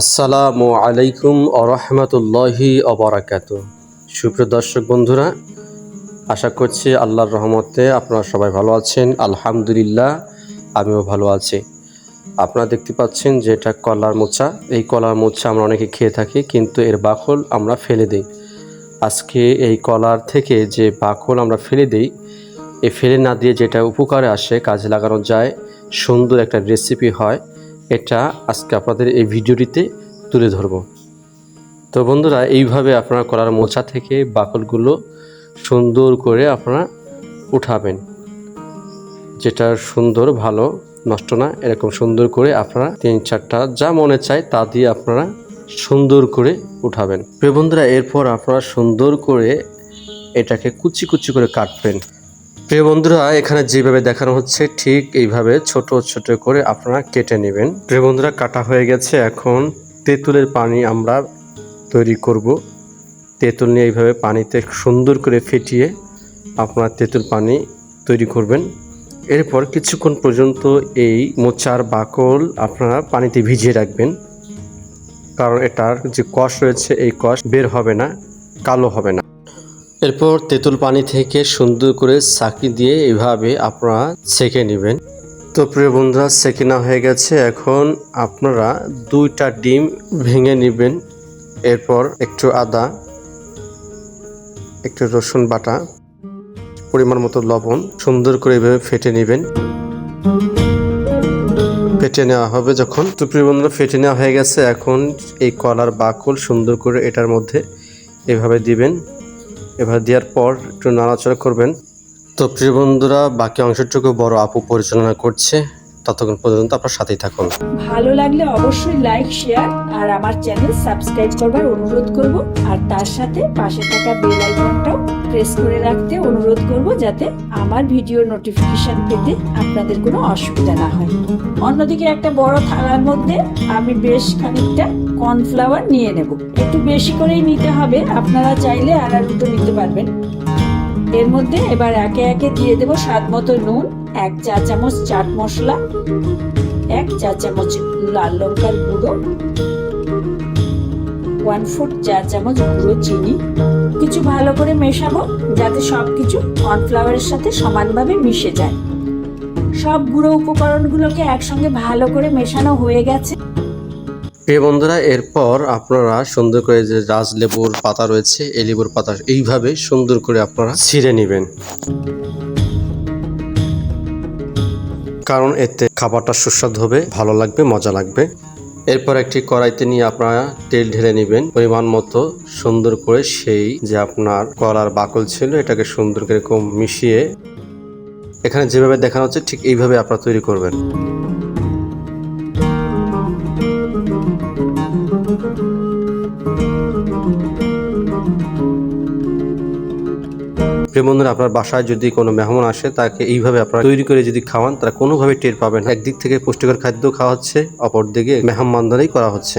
আসসালামু আলাইকুম আরহামতুল্লাহি অবরাকাত সুপ্রিয় দর্শক বন্ধুরা, আশা করছি আল্লাহর রহমতে আপনারা সবাই ভালো আছেন। আলহামদুলিল্লাহ, আমিও ভালো আছি। আপনারা দেখতে পাচ্ছেন যে এটা কলার মোচা। এই কলার মোচা আমরা অনেকে খেয়ে থাকি, কিন্তু এর বাকল আমরা ফেলে দিই। আজকে এই কলার থেকে যে বাকল আমরা ফেলে দিই এ ফেলে না দিয়ে যেটা উপকারে আসে, কাজে লাগানো যায়, সুন্দর একটা রেসিপি হয়। এটা আজকে আপনাদের এই ভিডিওটিতে তুলে ধরব। তো বন্ধুরা, এইভাবে আপনারা কলার মোচা থেকে বাকলগুলো সুন্দর করে আপনারা উঠাবেন। যেটা সুন্দর, ভালো, নষ্ট না, এরকম সুন্দর করে আপনারা তিন চারটা যা মনে চায় তা দিয়ে আপনারা সুন্দর করে উঠাবেন। প্রিয় বন্ধুরা, এরপর আপনারা সুন্দর করে এটাকে কুচি কুচি করে কাটবেন। প্রিয় বন্ধুরা, এখানে যেভাবে দেখানো হচ্ছে, ঠিক এইভাবে ছোট ছোট করে আপনারা কেটে নেবেন। প্রিয় বন্ধুরা, কাটা হয়ে গেছে। এখন তেঁতুলের পানি আমরা তৈরি করব। তেঁতুল নিয়ে এইভাবে পানিতে সুন্দর করে ফেটিয়ে আপনারা তেঁতুল পানি তৈরি করবেন। এরপর কিছুক্ষণ পর্যন্ত এই মোচার বাকল আপনারা পানিতে ভিজিয়ে রাখবেন। কারণ এটার যে কষ রয়েছে, এই কষ বের হবে না, কালো হবে না। এরপর তেঁতুল পানি থেকে সুন্দর করে চাকি দিয়ে এভাবে আপনারা সেকে নেবেন। তো প্রিয় বন্ধুরা সেকে না হয়ে গেছে। এখন আপনারা দুইটা ডিম ভেঙে নেবেন। এরপর একটু আদা, একটু রসুন বাটা, পরিমাণ মতো লবণ সুন্দর করে এভাবে ফেটে নেবেন। ফেটে নেওয়া হবে যখন। তো প্রিয় বন্ধুরা, ফেটে নেওয়া হয়ে গেছে। এখন এই কলার বাকল সুন্দর করে এটার মধ্যে এভাবে দিবেন। এবার দেওয়ার পর একটু নাড়াচাড়া করবেন। তো প্রিয় বন্ধুরা, বাকি অংশটুকু বড় আপু পরিচালনা করছে। ততক্ষণ পর্যন্ত আপনার সাথেই থাকুন। ভালো লাগলে অবশ্যই লাইক, শেয়ার আর আমার চ্যানেল সাবস্ক্রাইব করবার অনুরোধ করব। আর তার সাথে পাশে থাকা বেল আইকনটাও প্রেস করে রাখতে অনুরোধ করব যাতে আমার ভিডিওর নোটিফিকেশান পেতে আপনাদের কোনো অসুবিধা না হয়। অন্যদিকে একটা বড় থালার মধ্যে আমি বেশ খানিকটা কর্নফ্লাওয়ার নিয়ে নেব। একটু বেশি করেই নিতে হবে, আপনারা চাইলে আর দুটো নিতে পারবেন। এর মধ্যে এবার একে একে দিয়ে দেব স্বাদ মতো নুন, এক চা চামচ চাট মশলা, এক চা চামচ লাল লঙ্কার গুঁড়ো ওয়ান ফুট চা চামচ গুঁড়ো চিনি কিছু ভালো করে মেশাবো যাতে সব কিছু কর্নফ্লাওয়ারের সাথে সমানভাবে মিশে যায়। সব গুঁড়ো উপকরণগুলোকে একসঙ্গে ভালো করে মেশানো হয়ে গেছে। প্রিয় বন্ধুরা, এরপর আপনারা সুন্দর করে যে রাজলেবুর পাতা রয়েছে, এই লেবুর পাতা এইভাবে সুন্দর করে আপনারা ছিঁড়ে নেবেন। কারণ এতে খাবারটা সুস্বাদু হবে, ভালো লাগবে, মজা লাগবে। এরপর একটি কড়াইতে নিয়ে আপনারা তেল ঢেলে নেবেন। পরিমাণ মতো সুন্দর করে সেই যে আপনার কলার বাকল ছিল, এটাকে সুন্দর করে মিশিয়ে এখানে যেভাবে দেখানো হচ্ছে ঠিক এইভাবে আপনারা তৈরি করবেন। প্রিয় বন্ধুরা, আপনার বাসায় যদি কোনো মেহমান আসে, তাকে এইভাবে আপনারা তৈরি করে যদি খাওয়ান, তারা কোনোভাবে টের পাবেন। একদিক থেকে পুষ্টিকর খাদ্য খাওয়া হচ্ছে অপর দিকে মেহমানদারি করা হচ্ছে